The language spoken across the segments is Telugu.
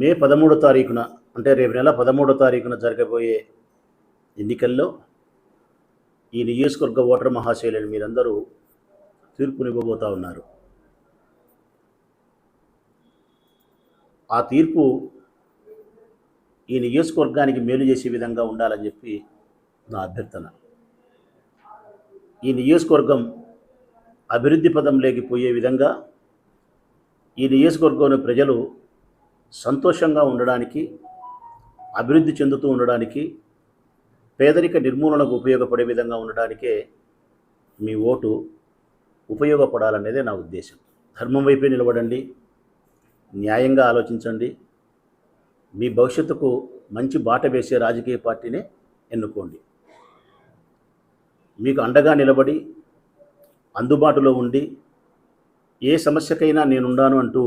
మే పదమూడో తారీఖున అంటే రేపు నెల పదమూడో తారీఖున జరగబోయే ఎన్నికల్లో ఈ నియోజకవర్గ ఓటర్ మహాశైలిని మీరందరూ తీర్పునివ్వబోతూ ఉన్నారు. ఆ తీర్పు ఈ నియోజకవర్గానికి మేలు చేసే విధంగా ఉండాలని చెప్పి నా అభ్యర్థన. ఈ నియోజకవర్గం అభివృద్ధి పదంలోకి పోయే విధంగా ఈ నియోజకవర్గంలో ప్రజలు సంతోషంగా ఉండడానికి అభివృద్ధి చెందుతూ ఉండడానికి పేదరిక నిర్మూలనకు ఉపయోగపడే విధంగా ఉండడానికే మీ ఓటు ఉపయోగపడాలనేదే నా ఉద్దేశం. ధర్మం వైపే నిలబడండి న్యాయంగా ఆలోచించండి మీ భవిష్యత్తుకు మంచి బాట వేసే రాజకీయ పార్టీనే ఎన్నుకోండి. మీకు అండగా నిలబడి అందుబాటులో ఉండి ఏ సమస్యకైనా నేనుండాను అంటూ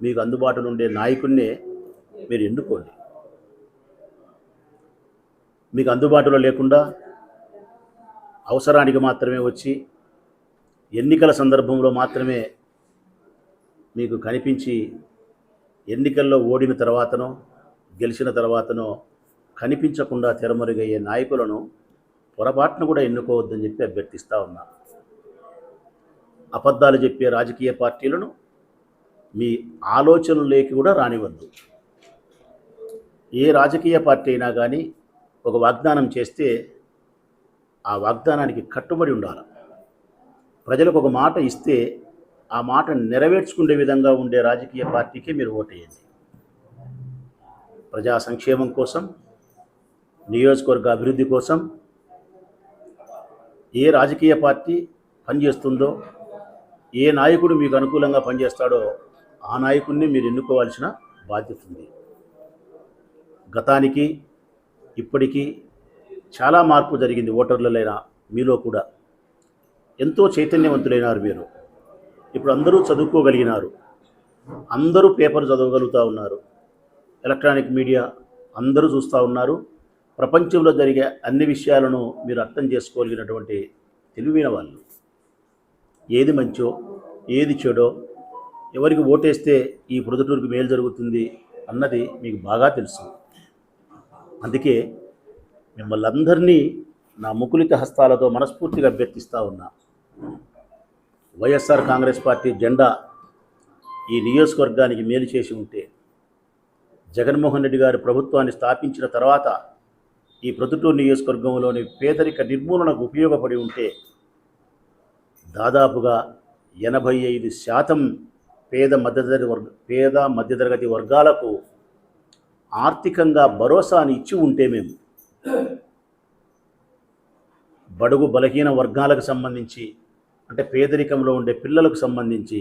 మీకు అందుబాటులో ఉండే నాయకుడినే మీరు ఎన్నుకోండి. మీకు అందుబాటులో లేకుండా అవసరానికి మాత్రమే వచ్చి ఎన్నికల సందర్భంలో మాత్రమే మీకు కనిపించి ఎన్నికల్లో ఓడిన తర్వాతనో గెలిచిన తర్వాతనో కనిపించకుండా తెరమరుగయ్యే నాయకులను పొరపాటును కూడా ఎన్నుకోవద్దని చెప్పి అభ్యర్థిస్తూ ఉన్నా. అబద్ధాలు చెప్పే రాజకీయ పార్టీలను మీ ఆలోచనలోకి కూడా రానివ్వద్దు. ఏ రాజకీయ పార్టీ అయినా కానీ ఒక వాగ్దానం చేస్తే ఆ వాగ్దానానికి కట్టుబడి ఉండాలి. ప్రజలకు ఒక మాట ఇస్తే ఆ మాట నెరవేర్చుకునే విధంగా ఉండే రాజకీయ పార్టీకే మీరు ఓటేయండి. ప్రజా సంక్షేమం కోసం నియోజకవర్గ అభివృద్ధి కోసం ఏ రాజకీయ పార్టీ పనిచేస్తుందో ఏ నాయకుడు మీకు అనుకూలంగా పనిచేస్తాడో ఆ నాయకుడిని మీరు ఎన్నుకోవాల్సిన బాధ్యత ఉంది. గతానికి ఇప్పటికీ చాలా మార్పు జరిగింది ఓటర్లైనా మీలో కూడా. ఎంతో చైతన్యవంతులైనారు మీరు. ఇప్పుడు అందరూ చదువుకోగలిగినారు. అందరూ పేపర్ చదవగలుగుతూ ఉన్నారు. ఎలక్ట్రానిక్ మీడియా అందరూ చూస్తూ ఉన్నారు. ప్రపంచంలో జరిగే అన్ని విషయాలను మీరు అర్థం చేసుకోగలిగినటువంటి తెలివైన వాళ్ళు. ఏది మంచో ఏది చెడో ఎవరికి ఓటేస్తే ఈ ప్రొద్దుటూరుకు మేలు జరుగుతుంది అన్నది మీకు బాగా తెలుసు. అందుకే మిమ్మల్ని అందరినీ నా ముకులిత హస్తాలతో మనస్ఫూర్తిగా అభ్యర్థిస్తూ ఉన్నా. వైఎస్ఆర్ కాంగ్రెస్ పార్టీ జెండా ఈ నియోజకవర్గానికి మేలు చేసి ఉంటే జగన్మోహన్ రెడ్డి గారి ప్రభుత్వాన్ని స్థాపించిన తర్వాత ఈ ప్రొద్దుటూరు నియోజకవర్గంలోని పేదరిక నిర్మూలనకు ఉపయోగపడి ఉంటే దాదాపుగా ఎనభై ఐదు శాతం పేద మధ్యతరగతి వర్గ పేద మధ్యతరగతి వర్గాలకు ఆర్థికంగా భరోసాని ఇచ్చి ఉంటే మేము బడుగు బలహీన వర్గాలకు సంబంధించి అంటే పేదరికంలో ఉండే పిల్లలకు సంబంధించి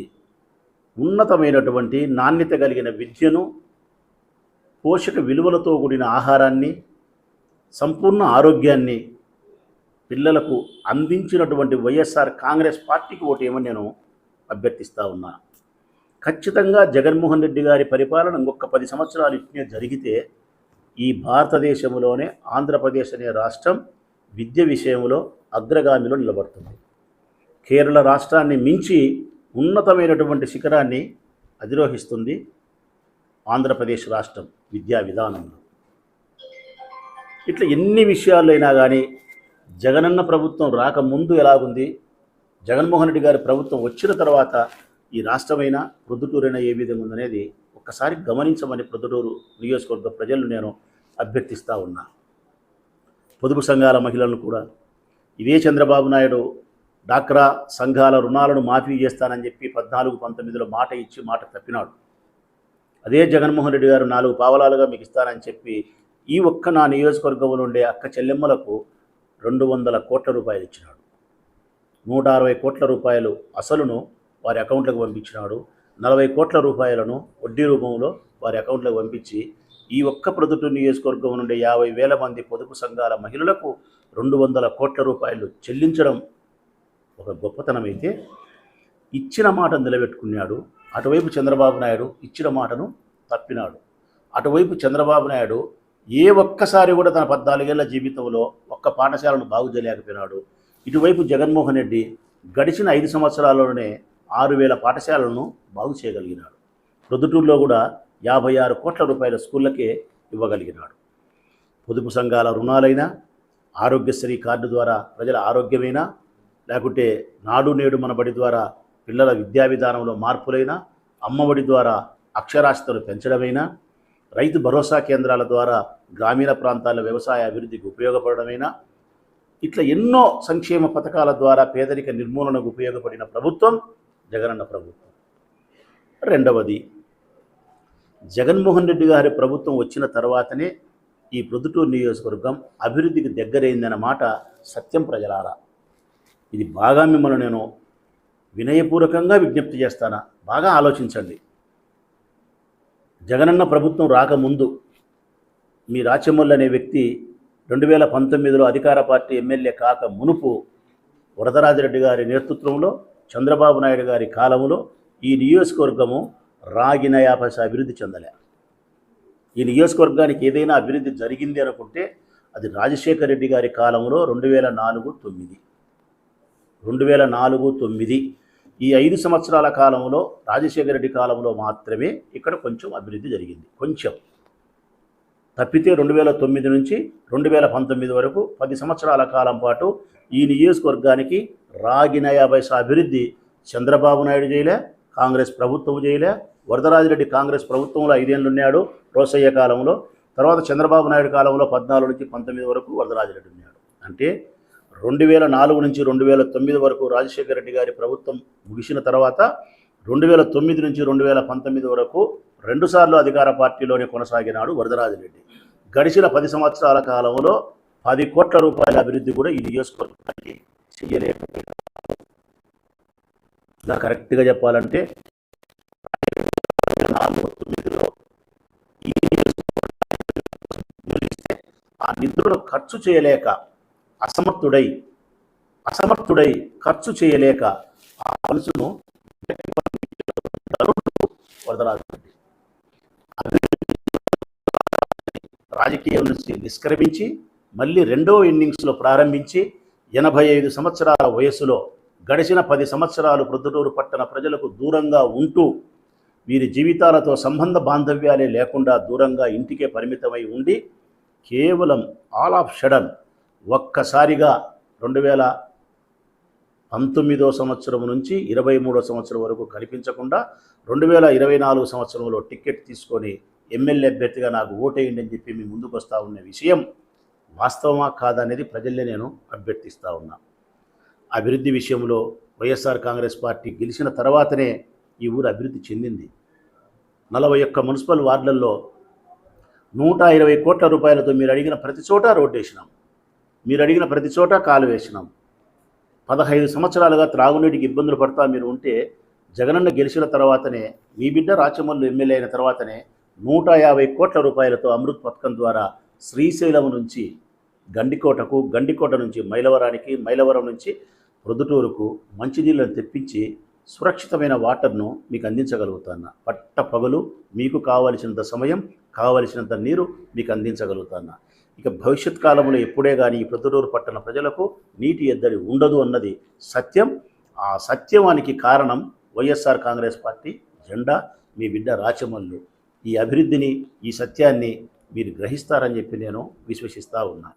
ఉన్నతమైనటువంటి నాణ్యత కలిగిన విద్యను పోషక విలువలతో కూడిన ఆహారాన్ని సంపూర్ణ ఆరోగ్యాన్ని పిల్లలకు అందించినటువంటి వైఎస్ఆర్ కాంగ్రెస్ పార్టీకి ఓటేమని నేను అభ్యర్థిస్తూ ఉన్నాను ఖచ్చితంగా జగన్మోహన్ రెడ్డి గారి పరిపాలన ఇంకొక పది సంవత్సరాలు ఇట్నే జరిగితే ఈ భారతదేశంలోనే ఆంధ్రప్రదేశ్ అనే రాష్ట్రం విద్య విషయంలో అగ్రగామిలో నిలబడుతుంది. కేరళ రాష్ట్రాన్ని మించి ఉన్నతమైనటువంటి శిఖరాన్ని అధిరోహిస్తుంది ఆంధ్రప్రదేశ్ రాష్ట్రం విద్యా విధానంలో. ఇట్లా ఎన్ని విషయాలైనా కానీ జగనన్న ప్రభుత్వం రాకముందు ఎలాగుంది జగన్మోహన్ రెడ్డి గారి ప్రభుత్వం వచ్చిన తర్వాత ఈ రాష్ట్రమైనా ప్రొద్దుటూరైనా ఏ విధంగా ఉందనేది ఒక్కసారి గమనించమని ప్రొద్దుటూరు నియోజకవర్గ ప్రజలను నేను అభ్యర్థిస్తూ ఉన్నా. పొదుపు సంఘాల మహిళలను కూడా. ఇదే చంద్రబాబు నాయుడు డాక్రా సంఘాల రుణాలను మాఫీ చేస్తానని చెప్పి పద్నాలుగు పంతొమ్మిదిలో మాట ఇచ్చి మాట తప్పినాడు. అదే జగన్మోహన్ రెడ్డి గారు నాలుగు పావలాలుగా మీకు ఇస్తానని చెప్పి ఈ ఒక్క నా నియోజకవర్గంలో ఉండే అక్క చెల్లెమ్మలకు రెండు వందల కోట్ల రూపాయలు ఇచ్చినాడు. నూట అరవై కోట్ల రూపాయలు అసలును వారి అకౌంట్లకు పంపించినాడు. నలభై కోట్ల రూపాయలను వడ్డీ రూపంలో వారి అకౌంట్లకు పంపించి ఈ ఒక్క ప్రొద్దుటూరు నియోజకవర్గం నుండి యాభై వేల మంది పొదుపు సంఘాల మహిళలకు రెండు వందల కోట్ల రూపాయలు చెల్లించడం ఒక గొప్పతనమైతే ఇచ్చిన మాట నిలబెట్టుకున్నాడు. అటువైపు చంద్రబాబు నాయుడు ఇచ్చిన మాటను తప్పినాడు. అటువైపు చంద్రబాబు నాయుడు ఏ ఒక్కసారి కూడా తన పద్నాలుగేళ్ళ జీవితంలో ఒక్క పాఠశాలను బాగు చేయలేకపోయినాడు. ఇటువైపు జగన్మోహన్ రెడ్డి గడిచిన ఐదు సంవత్సరాల్లోనే ఆరు వేల పాఠశాలను బాగు చేయగలిగినాడు. ప్రొద్దుటూరులో కూడా యాభై ఆరు కోట్ల రూపాయల స్కూళ్ళకే ఇవ్వగలిగినాడు. పొదుపు సంఘాల రుణాలైనా ఆరోగ్యశ్రీ కార్డు ద్వారా ప్రజల ఆరోగ్యమైనా లేకుంటే నాడు నేడు మనబడి ద్వారా పిల్లల విద్యా విధానంలో మార్పులైనా అమ్మఒడి ద్వారా అక్షరాస్యతను పెంచడమైనా రైతు భరోసా కేంద్రాల ద్వారా గ్రామీణ ప్రాంతాల వ్యవసాయ అభివృద్ధికి ఉపయోగపడమైనా ఇట్లా ఎన్నో సంక్షేమ పథకాల ద్వారా పేదరిక నిర్మూలనకు ఉపయోగపడిన ప్రభుత్వం జగనన్న ప్రభుత్వం. రెండవది జగన్మోహన్ రెడ్డి గారి ప్రభుత్వం వచ్చిన తర్వాతనే ఈ ప్రొద్దుటూరు నియోజకవర్గం అభివృద్ధికి దగ్గరైందన్న మాట సత్యం ప్రజలారా. ఇది బాగా మిమ్మల్ని నేను వినయపూర్వకంగా విజ్ఞప్తి చేస్తానా? బాగా ఆలోచించండి. జగనన్న ప్రభుత్వం రాకముందు మీ రాచమల్లు అనే వ్యక్తి రెండు వేల పంతొమ్మిదిలో అధికార పార్టీ ఎమ్మెల్యే కాక మునుపు వరదరాజరెడ్డి గారి నేతృత్వంలో చంద్రబాబు నాయుడు గారి కాలంలో ఈ నియోజకవర్గము రాగిన యాభై అభివృద్ధి చెందలే. ఈ నియోజకవర్గానికి ఏదైనా అభివృద్ధి జరిగింది అనుకుంటే అది రాజశేఖర రెడ్డి గారి కాలంలో రెండు వేల నాలుగు తొమ్మిది. రెండు వేల నాలుగు తొమ్మిది ఈ ఐదు సంవత్సరాల కాలంలో రాజశేఖర రెడ్డి కాలంలో మాత్రమే ఇక్కడ కొంచెం అభివృద్ధి జరిగింది. కొంచెం. తప్పితే రెండు వేల తొమ్మిది నుంచి రెండు వేల పంతొమ్మిది వరకు పది సంవత్సరాల కాలం పాటు ఈ నియోజకవర్గానికి రాగిన యాభై అభివృద్ధి చంద్రబాబు నాయుడు చేయలే కాంగ్రెస్ ప్రభుత్వం చేయలే వరదరాజిరెడ్డి కాంగ్రెస్ ప్రభుత్వంలో ఐదేళ్ళు ఉన్నాడు రోసయ్య కాలంలో తర్వాత చంద్రబాబు నాయుడు కాలంలో పద్నాలుగు నుంచి పంతొమ్మిది వరకు వరదరాజిరెడ్డి ఉన్నాడు. అంటే రెండు వేల నాలుగు నుంచి రెండు వేల తొమ్మిది వరకు రాజశేఖర రెడ్డి గారి ప్రభుత్వం ముగిసిన తర్వాత రెండు వేల తొమ్మిది నుంచి రెండు వేల పంతొమ్మిది వరకు రెండుసార్లు అధికార పార్టీలోనే కొనసాగినాడు వరదరాజరెడ్డి. గడిచిన పది సంవత్సరాల కాలంలో పది కోట్ల రూపాయల అభివృద్ధి కూడా ఈ నియోజకవర్గానికి చెయ్యలేకపోయాడు ఇలా కరెక్ట్గా చెప్పాలంటే నాలుగు తొమ్మిదిలో ఈ ఆ నిధులను ఖర్చు చేయలేక అసమర్థుడై అసమర్థుడై ఖర్చు చేయలేక ఆ మనసును వరదరాజు రాజకీయం నుంచి నిష్క్రమించి మళ్ళీ రెండో ఇన్నింగ్స్లో ప్రారంభించి ఎనభై ఐదు సంవత్సరాల వయసులో గడిచిన పది సంవత్సరాలు ప్రొద్దుటూరు పట్టణ ప్రజలకు దూరంగా ఉంటూ వీరి జీవితాలతో సంబంధ బాంధవ్యాలే లేకుండా దూరంగా ఇంటికే పరిమితమై ఉండి కేవలం ఆల్ ఆఫ్ షడన్ ఒక్కసారిగా రెండు వేల పంతొమ్మిదో సంవత్సరం నుంచి ఇరవై మూడో సంవత్సరం వరకు కనిపించకుండా రెండు వేల ఇరవై నాలుగు సంవత్సరంలో టికెట్ తీసుకొని ఎమ్మెల్యే అభ్యర్థిగా నాకు ఓటేయండి అని చెప్పి మీ ముందుకు వస్తూ ఉన్న విషయం వాస్తవమా కాదనేది ప్రజల్ని నేను అభ్యర్థిస్తూ ఉన్నా. అభివృద్ధి విషయంలో వైఎస్ఆర్ కాంగ్రెస్ పార్టీ గెలిచిన తర్వాతనే ఈ ఊరు అభివృద్ధి చెందింది. నలభై ఒక్క మున్సిపల్ వార్డులలో నూట ఇరవై కోట్ల రూపాయలతో మీరు అడిగిన ప్రతి చోట రోడ్డు వేసినాం. మీరు అడిగిన ప్రతి చోట కాలు వేసినాం. పదహైదు సంవత్సరాలుగా త్రాగునీటికి ఇబ్బందులు పడతా మీరు ఉంటే జగనన్న గెలిచిన తర్వాతనే మీ బిడ్డ రాచమల్లు ఎమ్మెల్యే అయిన తర్వాతనే నూట యాభై కోట్ల రూపాయలతో అమృత్ పథకం ద్వారా శ్రీశైలం నుంచి గండికోటకు గండికోట నుంచి మైలవరానికి మైలవరం నుంచి ప్రొద్దుటూరుకు మంచినీళ్ళను తెప్పించి సురక్షితమైన వాటర్ను మీకు అందించగలుగుతాను. పట్ట పగలు మీకు కావలసినంత సమయం కావలసినంత నీరు మీకు అందించగలుగుతాను. ఇక భవిష్యత్ కాలంలో ఎప్పుడే కానీ ఈ ప్రొద్దుటూరు పట్టణ ప్రజలకు నీటి ఎద్దడి ఉండదు అన్నది సత్యం. ఆ సత్యవానికి కారణం వైఎస్ఆర్ కాంగ్రెస్ పార్టీ జెండా మీ బిడ్డ రాచమల్లు. ఈ అభివృద్ధిని ఈ సత్యాన్ని మీరు గ్రహిస్తారని చెప్పి నేను విశ్వసిస్తూ ఉన్నాను